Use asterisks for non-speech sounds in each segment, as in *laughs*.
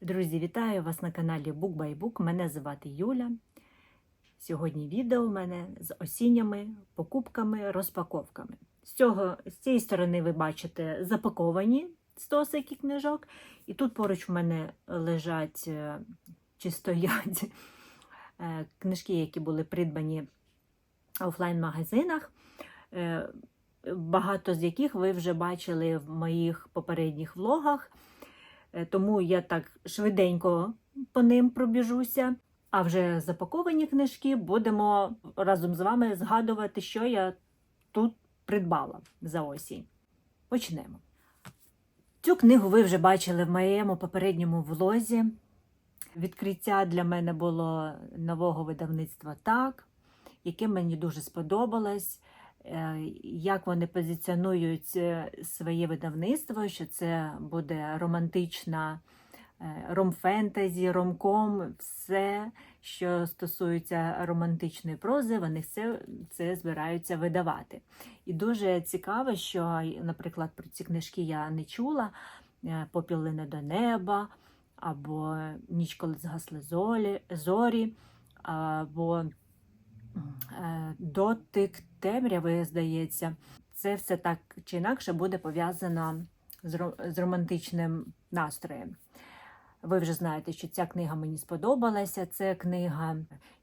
Друзі, вітаю вас на каналі Book by Book. Мене звати Юля. Сьогодні відео у мене з осінніми покупками, розпаковками. З, цього, з цієї сторони ви бачите запаковані стосики книжок, і тут поруч в мене лежать е, чи стоять е, книжки, які були придбані офлайн-магазинах. Е, Багато з яких ви вже бачили в моїх попередніх влогах. Е, Тому я так швиденько по ним пробіжуся. А вже запаковані книжки будемо разом з вами згадувати, що я тут придбала за осінь. Почнемо. Цю книгу ви вже бачили в моєму попередньому влозі. Відкриття для мене було нового видавництва так, яке мені дуже сподобалось як вони позиціонують е, своє видавництво, що це буде романтична е, ром-фентезі, ромком, все, що стосується романтичної прози, вони все це збираються видавати. І дуже цікаво, що, наприклад, про ці книжки я не чула: е, Попілини до неба, або Ніч, коли згасли зорі, або Е, дотик темряви, здається, це все так чи інакше буде пов'язано з романтичним настроєм. Ви вже знаєте, що ця книга мені сподобалася. Це книга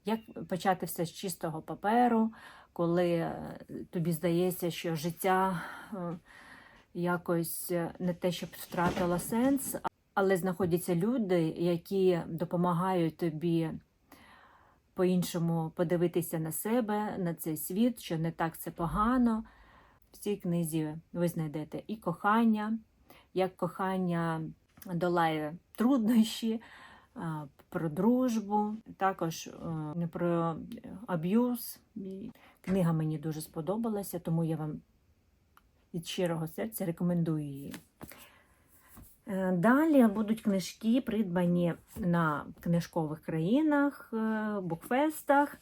Як почати все з чистого паперу, коли е, тобі здається, що життя е, якось е, не те, щоб втратило сенс, але знаходяться люди, які допомагають тобі по-іншому подивитися на себе, на цей світ, що не так це погано. В цій книзі ви знайдете і кохання, як кохання долає труднощі, про дружбу, також е, про аб'юз. Книга мені дуже сподобалася, тому я вам від щирого серця рекомендую її. Е, Далі будуть книжки, придбані на книжкових країнах, е, букфестах.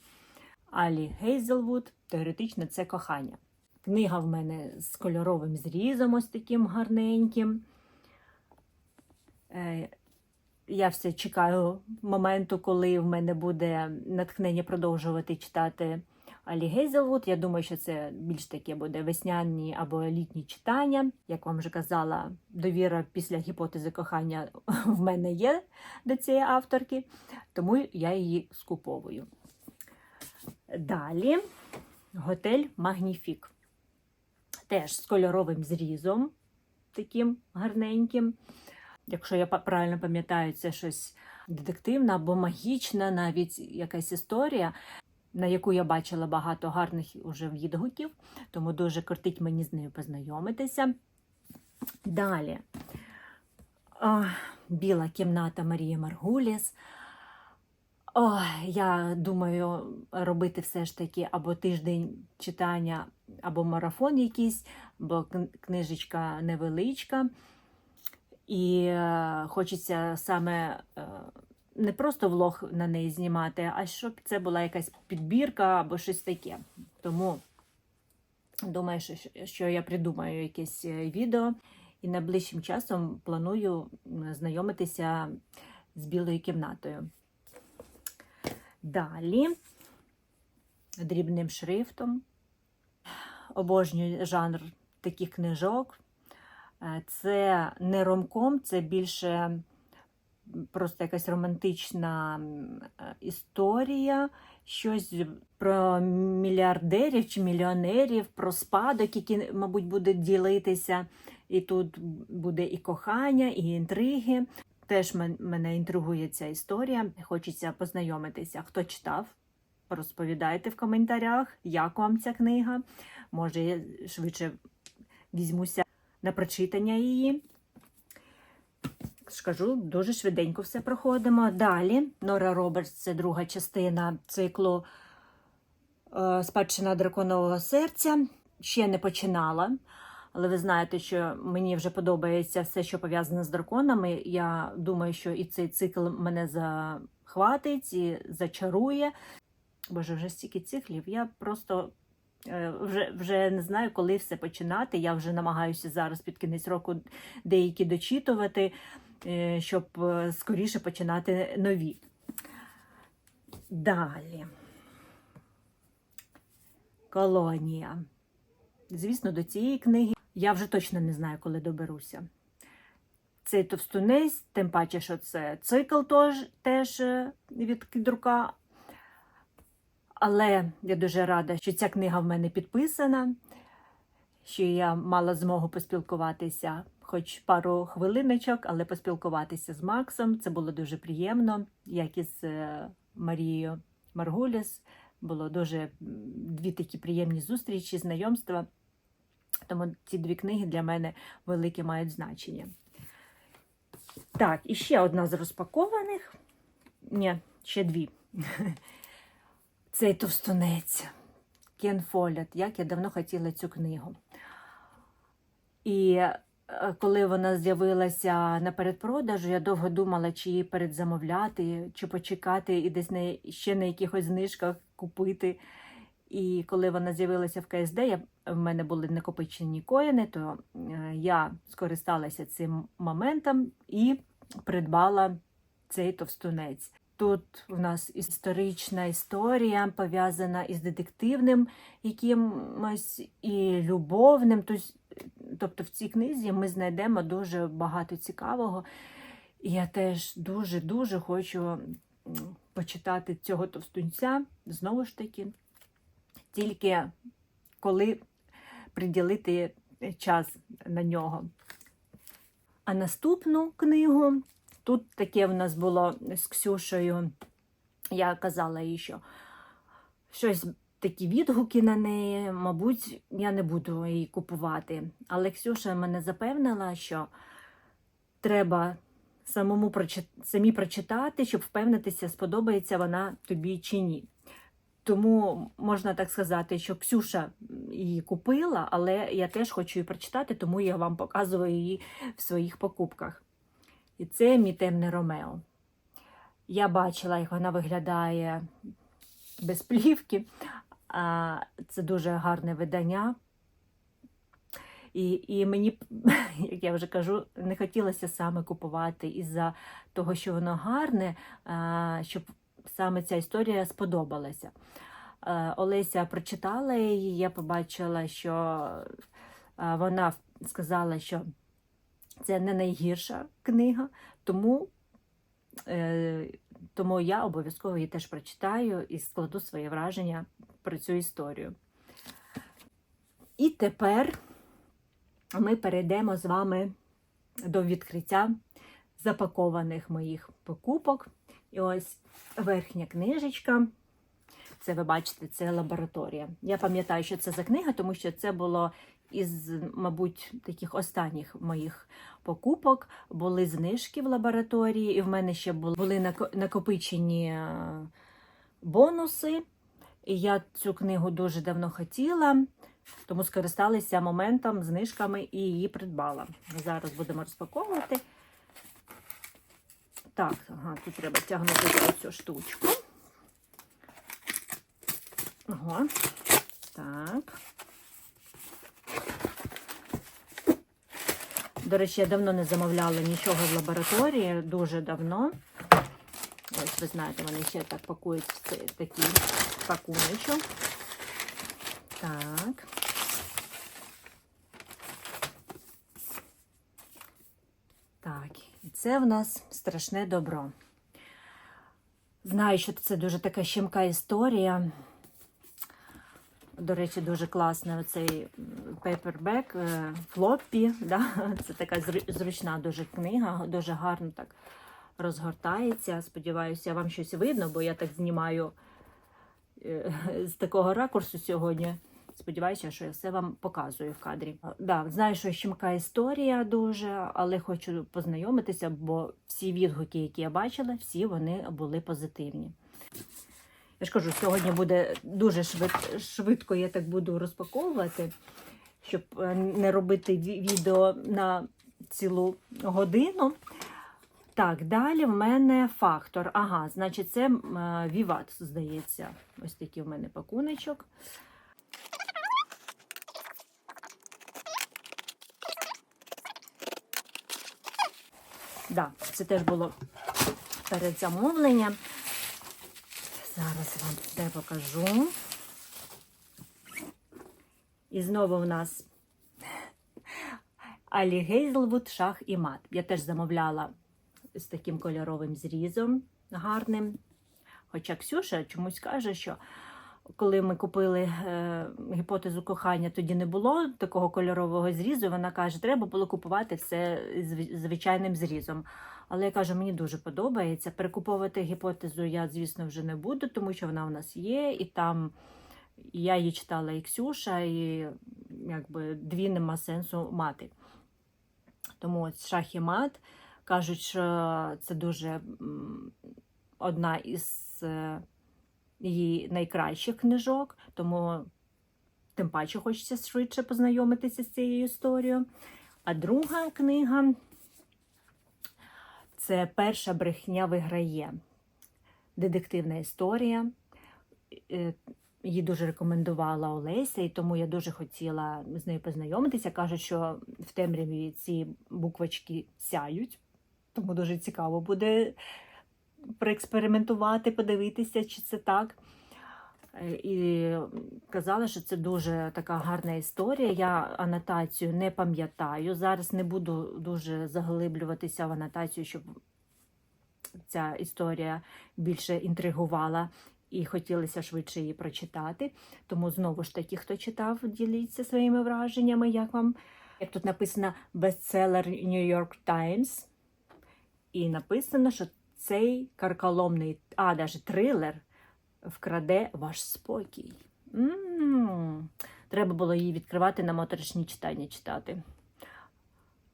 Алі Гейзелвуд. Теоретично це кохання. Книга в мене з кольоровим зрізом, ось таким гарненьким. Е, Я все чекаю моменту, коли в мене буде натхнення продовжувати читати Гейзелвуд. Я думаю, що це більш таке буде весняні або літні читання. Як вам вже казала, довіра після гіпотези кохання *laughs* в мене є до цієї авторки, тому я її скуповую. Далі готель Магніфік. Теж з кольоровим зрізом, таким гарненьким. Якщо я правильно пам'ятаю, це щось детективне або магічне, навіть якась історія на яку я бачила багато гарних уже відгуків, тому дуже кортить мені з нею познайомитися. Далі О, Біла кімната Марії Маргуліс. Ой, я думаю, робити все ж таки або тиждень читання, або марафон якийсь, бо книжечка невеличка. І е, хочеться саме е, не просто влог на неї знімати, а щоб це була якась підбірка або щось таке. Тому думаю, що, що я придумаю якесь е, відео і найближчим часом планую знайомитися з білою кімнатою. Далі дрібним шрифтом. Обожнюю жанр таких книжок. Е, Це не ромком, це більше просто якась романтична е, історія, щось про мільярдерів чи мільйонерів, про спадок, які, мабуть, будуть ділитися. І тут буде і кохання, і інтриги. Теж мене інтригує ця історія. Хочеться познайомитися. Хто читав? Розповідайте в коментарях, як вам ця книга. Може, я швидше візьмуся на прочитання її. Скажу, дуже швиденько все проходимо. Далі Нора Робертс це друга частина циклу е, Спадщина драконового серця. Ще не починала, але ви знаєте, що мені вже подобається все, що пов'язане з драконами. Я думаю, що і цей цикл мене захватить і зачарує. Боже, вже стільки циклів. Я просто е, вже, вже не знаю, коли все починати. Я вже намагаюся зараз під кінець року деякі дочитувати. Е, щоб е, скоріше починати нові. Далі. Колонія. Звісно, до цієї книги я вже точно не знаю, коли доберуся. Цей товстунець, тим паче, що це цикл теж, теж від кідрука. Але я дуже рада, що ця книга в мене підписана, що я мала змогу поспілкуватися хоч пару хвилиночок, але поспілкуватися з Максом. Це було дуже приємно, як і з е, Марією Маргуліс. Було дуже дві такі приємні зустрічі, знайомства. Тому ці дві книги для мене велике мають значення. Так, і ще одна з розпакованих. Ні, ще дві. *laughs* Цей товстунець. Кен Фоліт. Як я давно хотіла цю книгу. І коли вона з'явилася на передпродажу, я довго думала, чи її передзамовляти, чи почекати і десь на, ще на якихось знижках купити. І коли вона з'явилася в КСД, я, в мене були накопичені коїни, то е, я скористалася цим моментом і придбала цей товстунець. Тут у нас історична історія пов'язана із детективним якимось і любовним. Тобто в цій книзі ми знайдемо дуже багато цікавого. І я теж дуже-дуже хочу почитати цього товстунця знову ж таки, тільки коли приділити час на нього. А наступну книгу тут таке в нас було з Ксюшею. Я казала їй, що щось такі відгуки на неї, мабуть, я не буду її купувати. Але Ксюша мене запевнила, що треба самому самі прочитати, щоб впевнитися, сподобається вона тобі чи ні. Тому можна так сказати, що Ксюша її купила, але я теж хочу її прочитати, тому я вам показую її в своїх покупках. І це мій темне Ромео. Я бачила, як вона виглядає без плівки. Це дуже гарне видання. І, і мені, *laughs* як я вже кажу, не хотілося саме купувати із-за того, що воно гарне, щоб саме ця історія сподобалася. Олеся прочитала її, я побачила, що вона сказала, що це не найгірша книга, тому, е, тому я обов'язково її теж прочитаю і складу своє враження про цю історію. І тепер ми перейдемо з вами до відкриття запакованих моїх покупок. І ось верхня книжечка. Це ви бачите, це лабораторія. Я пам'ятаю, що це за книга, тому що це було із, мабуть, таких останніх моїх покупок. Були знижки в лабораторії, і в мене ще були, накопичені е, бонуси. І я цю книгу дуже давно хотіла, тому скористалася моментом, знижками і її придбала. Зараз будемо розпаковувати. Так, ага, тут треба тягнути цю штучку. Ого. Так. До речі, я давно не замовляла нічого в лабораторії, дуже давно. Ось, ви знаєте, вони ще так пакують в такий пакуночок. Так. Так, і це в нас страшне добро. Знаю, що це дуже така щемка історія. До речі, дуже класний оцей пейпербек, флоппі. Да? *laughs* Це така зручна дуже книга, дуже гарно так розгортається. Сподіваюся, вам щось видно, бо я так знімаю е, *laughs* з такого ракурсу сьогодні. Сподіваюся, що я все вам показую в кадрі. Да, знаю, що щемка історія дуже, але хочу познайомитися, бо всі відгуки, які я бачила, всі вони були позитивні. Я ж кажу, сьогодні буде дуже швид, швидко, я так буду розпаковувати, щоб е, не робити відео на цілу годину. Так, далі в мене фактор. Ага, значить, це е, Віват, здається. Ось такий в мене пакуночок. Да, це теж було перед замовленням. Зараз вам все покажу. І знову в нас Алі Гейзлвуд, шах і мат. Я теж замовляла з таким кольоровим зрізом гарним. Хоча Ксюша чомусь каже, що коли ми купили е, гіпотезу кохання, тоді не було такого кольорового зрізу. Вона каже, треба було купувати все зв- звичайним зрізом. Але я кажу, мені дуже подобається. Перекуповувати гіпотезу я, звісно, вже не буду, тому що вона у нас є, і там я її читала і Ксюша, і якби дві нема сенсу мати. Тому от шах і мат кажуть, що це дуже одна із е, її найкращих книжок, тому тим паче хочеться швидше познайомитися з цією історією. А друга книга це перша брехня виграє. Детективна історія. Е, Її дуже рекомендувала Олеся, і тому я дуже хотіла з нею познайомитися. Кажуть, що в темряві ці буквочки сяють, тому дуже цікаво буде проекспериментувати, подивитися, чи це так. Е, І казала, що це дуже така гарна історія. Я анотацію не пам'ятаю. Зараз не буду дуже заглиблюватися в анотацію, щоб ця історія більше інтригувала і хотілося швидше її прочитати. Тому знову ж таки, хто читав, діліться своїми враженнями, як вам. Як тут написано бестселер New York Times, і написано, що цей карколомний, а навіть трилер вкраде ваш спокій. М, Треба було її відкривати на моторошні читання читати.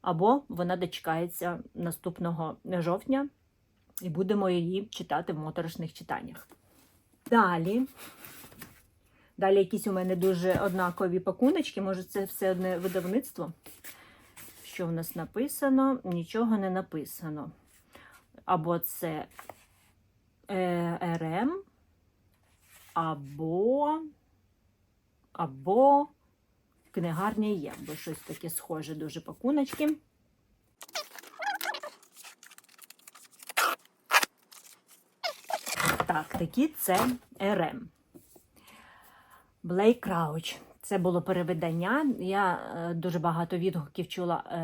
Або вона дочекається наступного жовтня, і будемо її читати в моторошних читаннях. Далі. Далі якісь у мене дуже однакові пакуночки. Може, це все одне видавництво. Що в нас написано? Нічого не написано. Або це е, РМ, або, або книгарня є, бо щось таке схоже дуже пакуночки. Так, такі це РМ. Блейк Крауч. Це було перевидання. Я е, дуже багато відгуків чула е,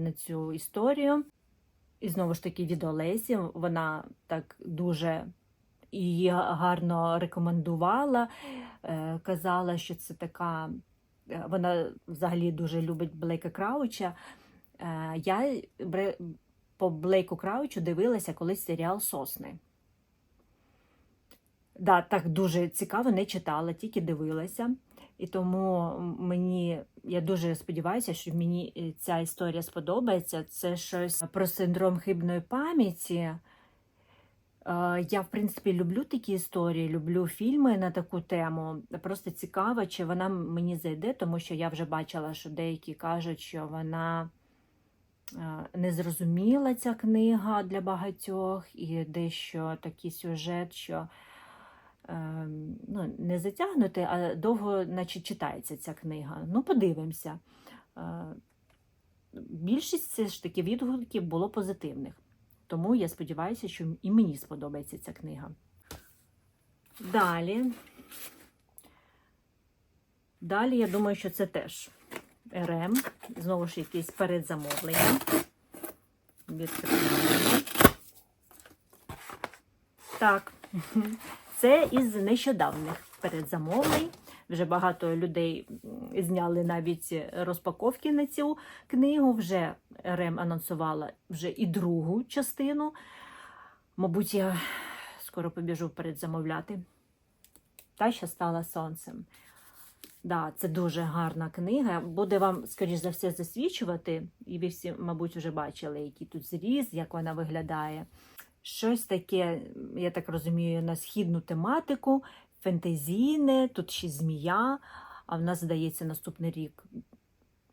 на цю історію. І знову ж таки від Олесі. Вона так дуже її гарно рекомендувала. Е, казала, що це така. е, Вона взагалі дуже любить Блейка Крауча. Е, я по Блейку Краучу дивилася колись серіал Сосни. Да, так дуже цікаво, не читала, тільки дивилася. І тому мені я дуже сподіваюся, що мені е, ця історія сподобається. Це щось про синдром хибної пам'яті. Е, Я, в принципі, люблю такі історії, люблю фільми на таку тему. Просто цікаво, чи вона мені зайде, тому що я вже бачила, що деякі кажуть, що вона е, незрозуміла ця книга для багатьох, і дещо такий сюжет, що ну, не затягнути, а довго наче читається ця книга. Ну, подивимося. Е, Більшість все ж таки відгуків було позитивних. Тому я сподіваюся, що і мені сподобається ця книга. Далі. Далі, я думаю, що це теж РМ. Знову ж якесь передзамовлення. Відкриваємо. Так, це із нещодавних передзамовлень. Вже багато людей зняли навіть розпаковки на цю книгу. Вже РМ анонсувала вже і другу частину. Мабуть, я скоро побіжу передзамовляти. Та що стала сонцем. Да, це дуже гарна книга. Буде вам, скоріш за все, засвічувати, і ви всі, мабуть, вже бачили, який тут зріз, як вона виглядає. Щось таке, я так розумію, на східну тематику, фентезійне, тут ще змія, а в нас, здається, наступний рік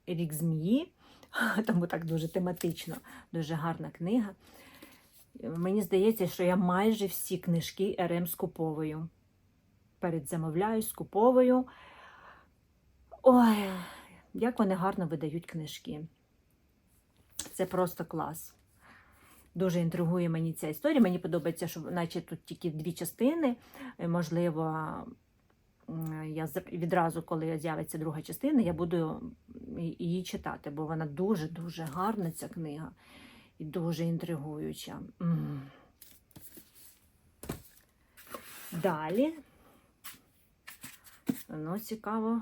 рік змії, *laughs* тому так дуже тематично, дуже гарна книга. Мені здається, що я майже всі книжки РМ скуповую. Передзамовляю, скуповую. Ой, як вони гарно видають книжки. Це просто клас. Дуже інтригує мені ця історія. Мені подобається, що наче тут тільки дві частини. Е, Можливо, я відразу, коли з'явиться друга частина, я буду її читати, бо вона дуже-дуже гарна, ця книга, і дуже інтригуюча. Далі. Ну, цікаво.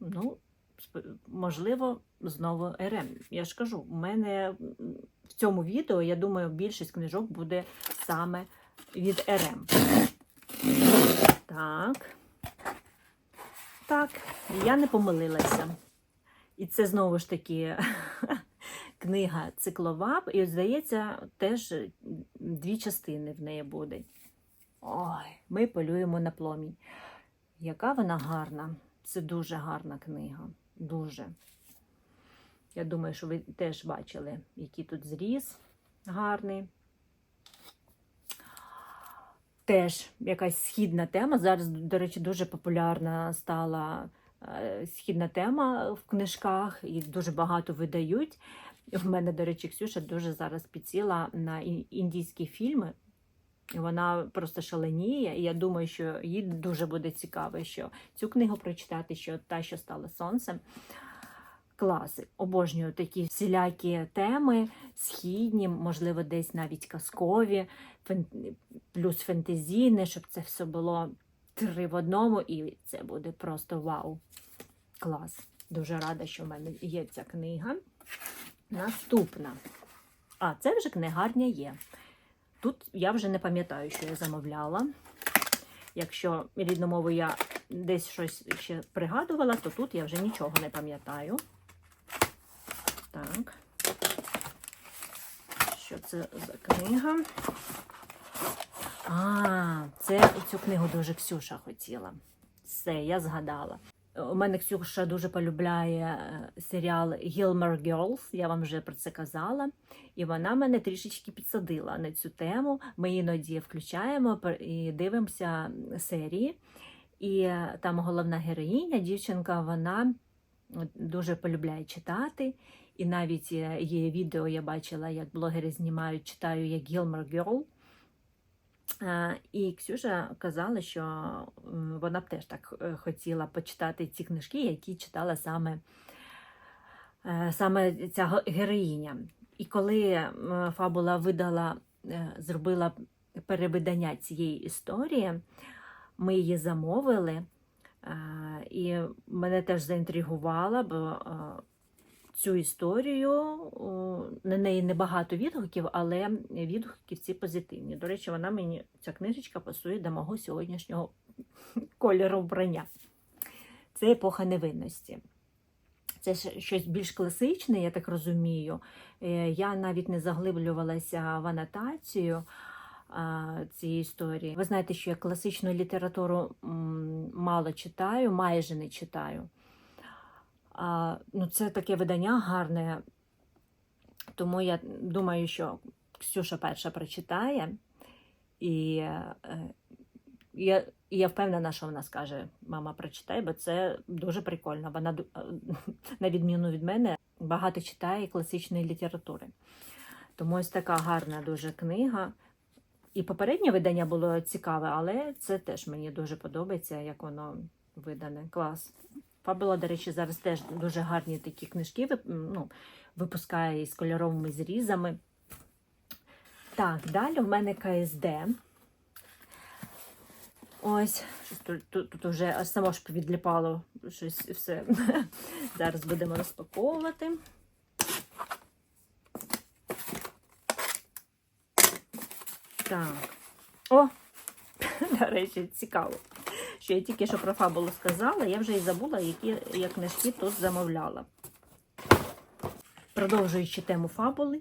Ну, можливо, знову РМ. Я ж кажу, у мене цьому відео, я думаю, більшість книжок буде саме від РМ. Так. Так, я не помилилася. І це знову ж таки *laughs* книга циклова. І, здається, теж дві частини в неї буде. Ой, ми полюємо на пломінь. Яка вона гарна. Це дуже гарна книга. Дуже. Я думаю, що ви теж бачили, який тут зріз гарний. Теж якась східна тема. Зараз, до речі, дуже популярна стала е, східна тема в книжках, і дуже багато видають. В мене, до речі, Ксюша дуже зараз підсіла на індійські фільми. Вона просто шаленіє, і я думаю, що їй дуже буде цікаво, що цю книгу прочитати, що та, що стала сонцем. Класи. Обожнюю такі всілякі теми, східні, можливо, десь навіть казкові, фен- плюс фентезійне, щоб це все було три в одному, і це буде просто вау. Клас. Дуже рада, що в мене є ця книга. Наступна. А, це вже книгарня є. Тут я вже не пам'ятаю, що я замовляла. Якщо рідну мову я десь щось ще пригадувала, то тут я вже нічого не пам'ятаю. Так. Що це за книга? А, це цю книгу дуже Ксюша хотіла. Все, я згадала. У мене Ксюша дуже полюбляє е, серіал Gilmore Girls, я вам вже про це казала. І вона мене трішечки підсадила на цю тему. Ми іноді включаємо і дивимося серії. І е, там головна героїня, дівчинка, вона дуже полюбляє читати. І навіть е, є відео, я бачила, як блогери знімають, читаю як Gilmore Girl. Е, І Ксюша казала, що вона б теж так е, хотіла почитати ці книжки, які читала саме, саме ця героїня. І коли Фабула видала, зробила перевидання цієї історії, ми її замовили, і мене теж заінтригувала, бо цю історію на неї небагато відгуків, але відгуки ці позитивні. До речі, вона мені ця книжечка пасує до мого сьогоднішнього *laughs* кольору вбрання. Це епоха невинності. Це щось більш класичне, я так розумію. Е, Я навіть не заглиблювалася в анотацію цієї історії. Ви знаєте, що я класичну літературу мало читаю, майже не читаю. Ну, це таке видання гарне, тому я думаю, що Ксюша перша прочитає, і е, я, я впевнена, що вона скаже: мама, прочитай, бо це дуже прикольно. Вона, е, *laughs* на відміну від мене, багато читає класичної літератури. Тому ось така гарна дуже книга. І попереднє видання було цікаве, але це теж мені дуже подобається, як воно видане. Клас. Фабула, до речі, зараз теж дуже гарні такі книжки ну, випускає із кольоровими зрізами. Так, далі в мене КСД. Ось, тут, тут, тут вже аж само ж відліпало щось все. *laughs* Зараз будемо розпаковувати. Так. О! *laughs* До речі, цікаво що я тільки що про фабулу сказала, я вже і забула, які я книжки тут замовляла. Продовжуючи тему фабули,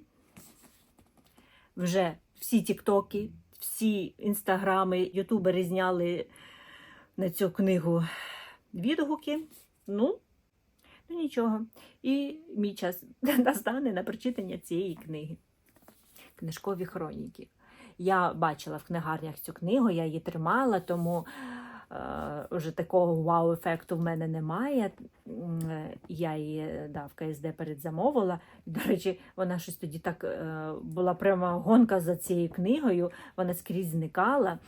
вже всі тіктоки, всі інстаграми, ютубери зняли на цю книгу відгуки. Ну, ну нічого. І мій час *laughs* настане на прочитання цієї книги. Книжкові хроніки. Я бачила в книгарнях цю книгу, я її тримала, тому вже такого вау-ефекту в мене немає. Е, Я її да, в КСД передзамовила. До речі, вона щось тоді так е, була прямо гонка за цією книгою, вона скрізь зникала.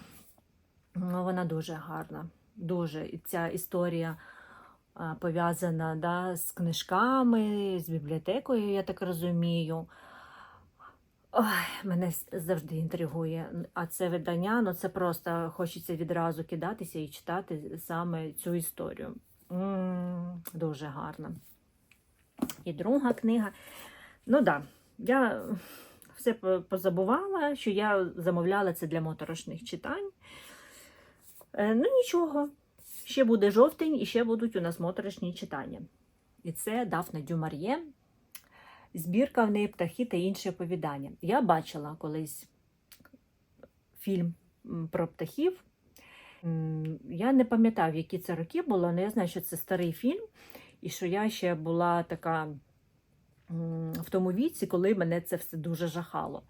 Ну, Вона дуже гарна. Дуже. І ця історія пов'язана да, з книжками, з бібліотекою, я так розумію. Ой, мене завжди інтригує. А це видання, ну це просто хочеться відразу кидатися і читати саме цю історію. м дуже гарна. І друга книга. Ну да, я все позабувала, що я замовляла це для моторошних читань. Е, ну нічого, ще буде жовтень і ще будуть у нас моторошні читання. І це Дафна Дюмар'є. Збірка в неї птахи та інші оповідання. Я бачила колись фільм про птахів. Я не пам'ятаю, які це роки було, але я знаю, що це старий фільм, і що я ще була така в тому віці, коли мене це все дуже жахало.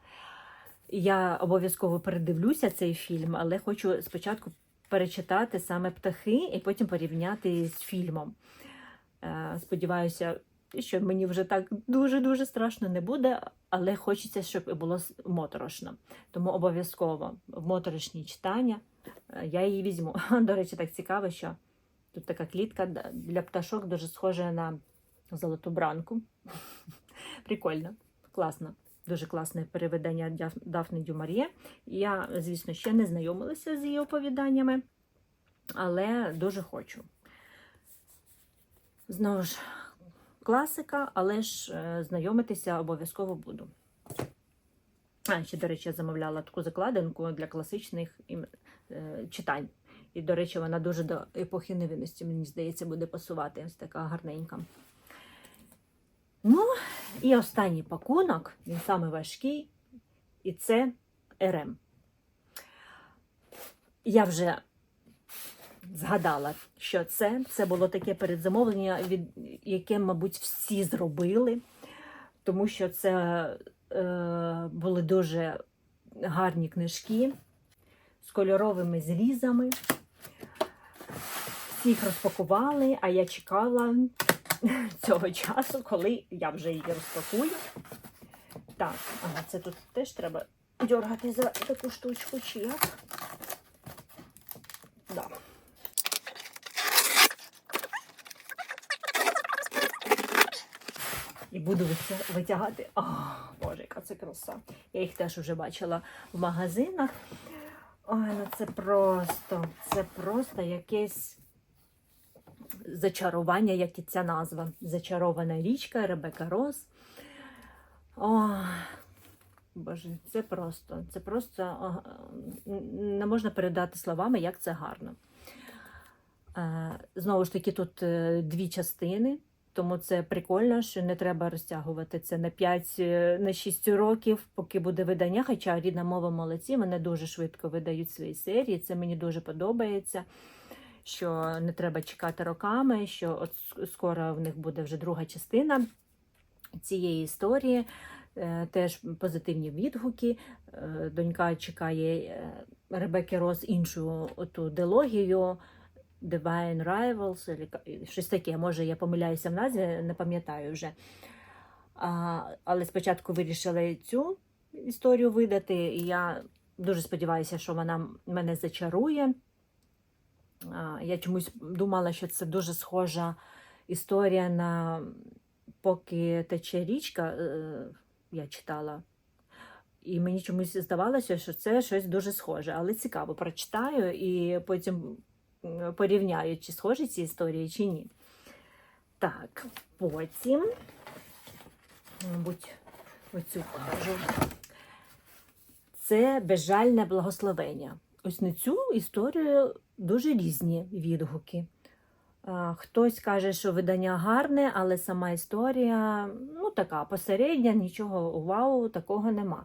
Я обов'язково передивлюся цей фільм, але хочу спочатку перечитати саме птахи і потім порівняти з фільмом. Е, Сподіваюся, що мені вже так дуже-дуже страшно не буде, але хочеться, щоб було моторошно. Тому обов'язково в моторошні читання е, я її візьму. *laughs* До речі, так цікаво, що тут така клітка для пташок дуже схожа на золоту бранку. *laughs* Прикольно, класно. Дуже класне переведення Дафни Дюмар'є. Я, звісно, ще не знайомилася з її оповіданнями, але дуже хочу. Знову ж, класика, але ж е, знайомитися обов'язково буду. А, ще, до речі, я замовляла таку закладинку для класичних е, читань. І, до речі, вона дуже до епохи невинності, мені здається, буде пасувати. Ось така гарненька. Ну, і останній пакунок, він саме важкий, і це РМ. Я вже згадала, що це. Це було таке передзамовлення, від, яке, мабуть, всі зробили, тому що це е, були дуже гарні книжки з кольоровими зрізами. Всі їх розпакували, а я чекала *laughs* цього часу, коли я вже її розпакую. Так, ага, це тут теж треба дергати за таку штучку, чи як? Да. І буду витягати. О, Боже, яка це краса. Я їх теж вже бачила в магазинах. Ой, ну це просто, це просто якесь зачарування, як і ця назва. Зачарована річка Ребека Рос. О, Боже, це просто, це просто не можна передати словами, як це гарно. Е, Знову ж таки, тут е, дві частини, тому це прикольно, що не треба розтягувати це на 5, е, на 6 років, поки буде видання. Хоча рідна мова молодці, вони дуже швидко видають свої серії. Це мені дуже подобається. Що не треба чекати роками, що от скоро в них буде вже друга частина цієї історії. Е, Теж позитивні відгуки. Е, Донька чекає Ребекки Рос іншу оту дилогію Divine Rivals, щось таке. Може, я помиляюся в назві, не пам'ятаю вже. А, але спочатку вирішили цю історію видати, і я дуже сподіваюся, що вона мене зачарує. А, Я чомусь думала, що це дуже схожа історія на поки тече річка, е, я читала. І мені чомусь здавалося, що це щось дуже схоже, але цікаво, прочитаю і потім порівняю, чи схожі ці історії, чи ні. Так, потім, мабуть, оцю покажу. Це безжальне благословення. Ось на цю історію дуже різні відгуки. Хтось каже, що видання гарне, але сама історія ну, така посередня, нічого вау, такого нема.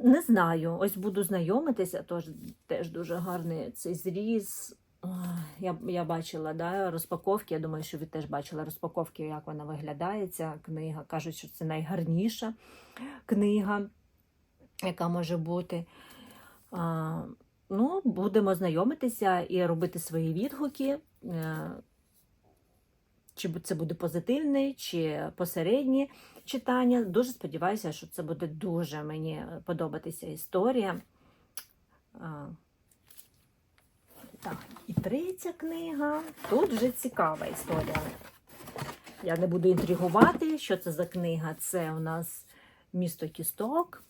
Не знаю. Ось буду знайомитися, тож теж дуже гарний цей зріз. Я, я бачила да, розпаковки. Я думаю, що ви теж бачили розпаковки, як вона виглядає. Ця книга. Кажуть, що це найгарніша книга, яка може бути. Ну, будемо знайомитися і робити свої відгуки. Е, Чи це буде позитивне, чи посереднє читання. Дуже сподіваюся, що це буде дуже мені подобатися історія. Так, і третя книга. Тут вже цікава історія. Я не буду інтригувати, що це за книга. Це у нас місто Кісток.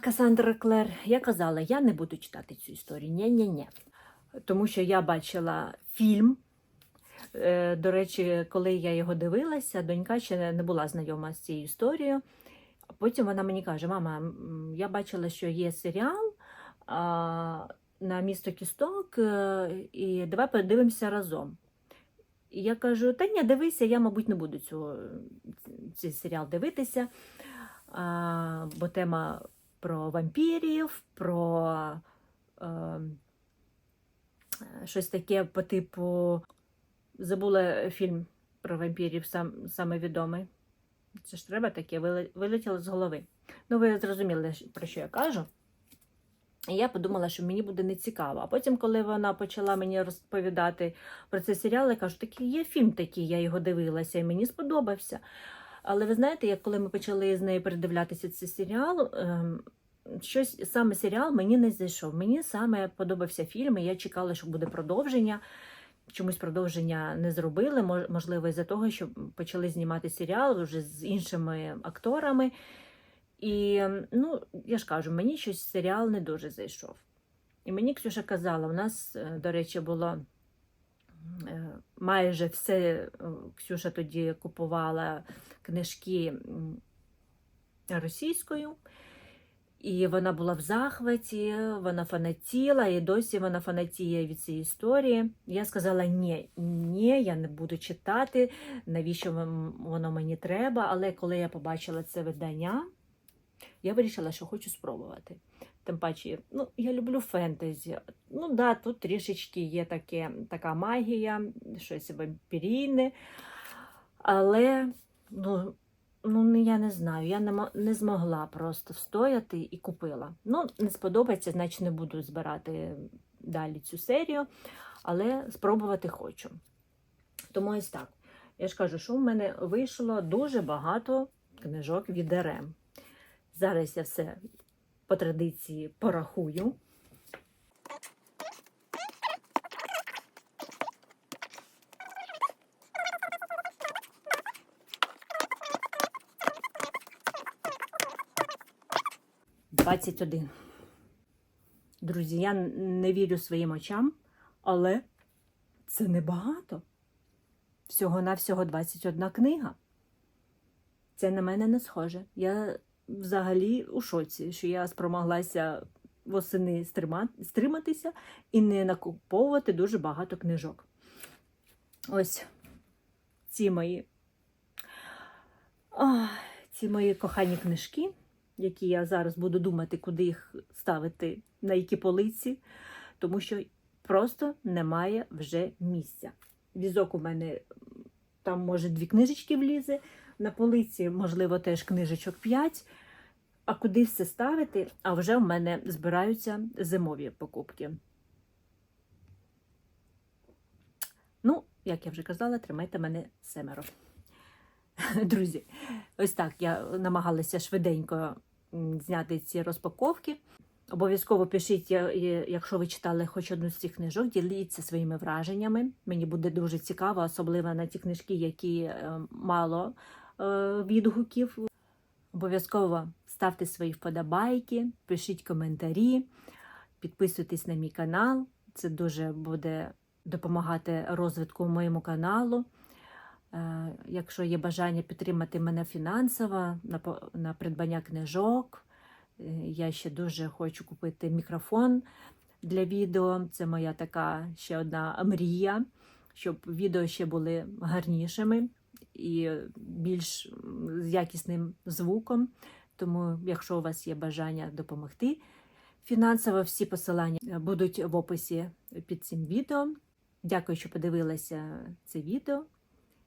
Касандра Клер. Я казала, я не буду читати цю історію. Ні-ні-ні. Тому що я бачила фільм. Е, До речі, коли я його дивилася, донька ще не була знайома з цією історією. Потім вона мені каже: Мама, я бачила, що є серіал на місто Кісток, е, і давай подивимося разом. І я кажу: та ні, дивися, я, мабуть, не буду цього, цей серіал дивитися, бо тема про вампірів, про е, щось таке по типу. Забула фільм про вампірів, сам, саме відомий. Це ж треба таке, вилетіло з голови. Ну, ви зрозуміли, про що я кажу. І я подумала, що мені буде нецікаво. А потім, коли вона почала мені розповідати про цей серіал, я кажу, такий є фільм такий, я його дивилася, і мені сподобався. Але ви знаєте, як коли ми почали з нею передивлятися цей серіал, ем, щось саме серіал мені не зайшов. Мені саме подобався фільм, і я чекала, що буде продовження. Чомусь продовження не зробили, можливо, із-за того, що почали знімати серіал вже з іншими акторами. І ну, я ж кажу, мені щось серіал не дуже зайшов. І мені Ксюша казала, у нас, е, до речі, було е, майже все. е, Ксюша тоді купувала книжки російською. І вона була в захваті, вона фанатіла, і досі вона фанатіє від цієї історії. Я сказала: ні, ні, я не буду читати, навіщо воно мені треба. Але коли я побачила це видання, я вирішила, що хочу спробувати. Тим паче, ну, я люблю фентезі. Ну да, тут трішечки є таке, така магія, щось вампірійне. Але ну, ну, я не знаю, я не, не змогла просто встояти і купила. Ну, не сподобається, значить не буду збирати далі цю серію, але спробувати хочу. Тому ось так. Я ж кажу, що в мене вийшло дуже багато книжок від РМ. Зараз я все по традиції порахую. Двадцять один. Друзі, я не вірю своїм очам, але це небагато. Всього-навсього 21 книга. Це на мене не схоже. Я взагалі у шоці, що я спромоглася восени стриматися і не накуповувати дуже багато книжок. Ось ці мої, ах, ці мої кохані книжки, які я зараз буду думати, куди їх ставити, на які полиці, тому що просто немає вже місця. Візок у мене там, може, дві книжечки влізе. На полиці, можливо, теж книжечок 5. А куди все ставити? А вже в мене збираються зимові покупки. Ну, як я вже казала, тримайте мене семеро. *laughs* Друзі, ось так я намагалася швиденько зняти ці розпаковки. Обов'язково пишіть, якщо ви читали хоч одну з цих книжок, діліться своїми враженнями. Мені буде дуже цікаво, особливо на ті книжки, які е, мало е, відгуків. Обов'язково ставте свої вподобайки, пишіть коментарі, підписуйтесь на мій канал. Це дуже буде допомагати розвитку моєму каналу. Е, Якщо є бажання підтримати мене фінансово на, придбання книжок, е, я ще дуже хочу купити мікрофон для відео. Це моя така ще одна мрія, щоб відео ще були гарнішими і більш з якісним звуком. Тому, якщо у вас є бажання допомогти фінансово, всі посилання будуть в описі під цим відео. Дякую, що подивилися це відео,